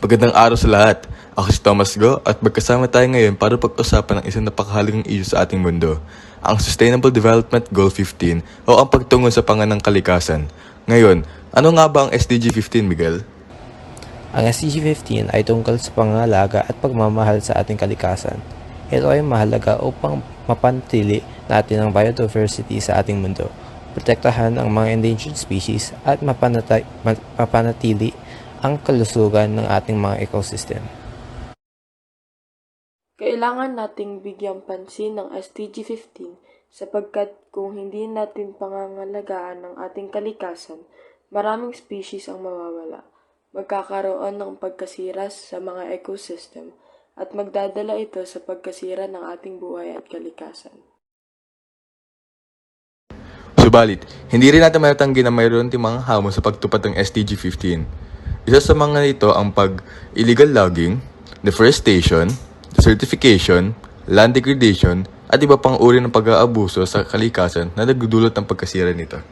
Magandang araw sa lahat. Ako si Thomas Go at magkasama tayo ngayon para pag-usapan ng isang napakahalagang issue sa ating mundo, ang Sustainable Development Goal 15 o ang pagtungo sa panganang kalikasan. Ngayon, ano nga ba ang SDG 15, Miguel? Ang SDG 15 ay tungkol sa pangalaga at pagmamahal sa ating kalikasan. Ito ay mahalaga upang mapanatili natin ang biodiversity sa ating mundo, protektahan ang mga endangered species at mapanatili ang kalusugan ng ating mga ecosystem. Kailangan nating bigyang pansin ng SDG 15 sapagkat kung hindi natin pangangalagaan ng ating kalikasan, maraming species ang mawawala. Magkakaroon ng pagkasira sa mga ecosystem at magdadala ito sa pagkasira ng ating buhay at kalikasan. Subalit, hindi rin natin matatanggi na mayroon mga hamon sa pagtupad ng SDG 15. Isa sa mga ito ang pag-illegal logging, deforestation, desertification, land degradation, at iba pang uri ng pag-aabuso sa kalikasan na nagdudulot ng pagkasira nito.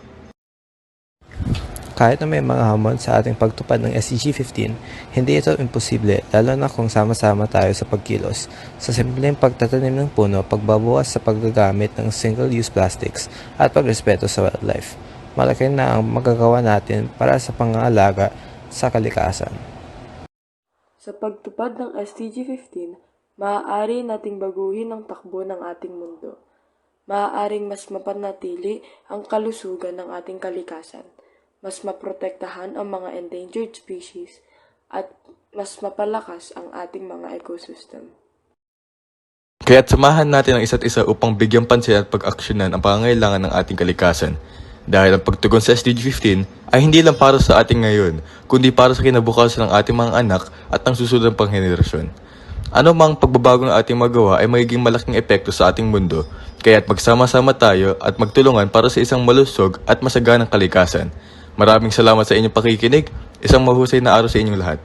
Kahit na may mga hamon sa ating pagtupad ng SDG 15, hindi ito imposible lalo na kung sama-sama tayo sa pagkilos. Sa simpleng pagtatanim ng puno, pagbabawas sa paggagamit ng single-use plastics at pagrespeto sa wildlife. Malaki na ang magagawa natin para sa pangangalaga sa kalikasan. Sa pagtupad ng SDG 15, maaari nating baguhin ang takbo ng ating mundo. Maaaring mas mapanatili ang kalusugan ng ating kalikasan, mas maprotektahan ang mga endangered species, at mas mapalakas ang ating mga ecosystem. Kaya't samahan natin ang isa't isa upang bigyan pansin at pag-aksyonan ang pangangailangan ng ating kalikasan. Dahil ang pagtugon sa SDG 15 ay hindi lang para sa ating ngayon, kundi para sa kinabukasan ng ating mga anak at ang susunod pang henerasyon. Ano mang pagbabago ng ating magawa ay magiging malaking epekto sa ating mundo, kaya't magsama-sama tayo at magtulungan para sa isang malusog at masaganang kalikasan. Maraming salamat sa inyong pakikinig, isang mahusay na araw sa inyong lahat.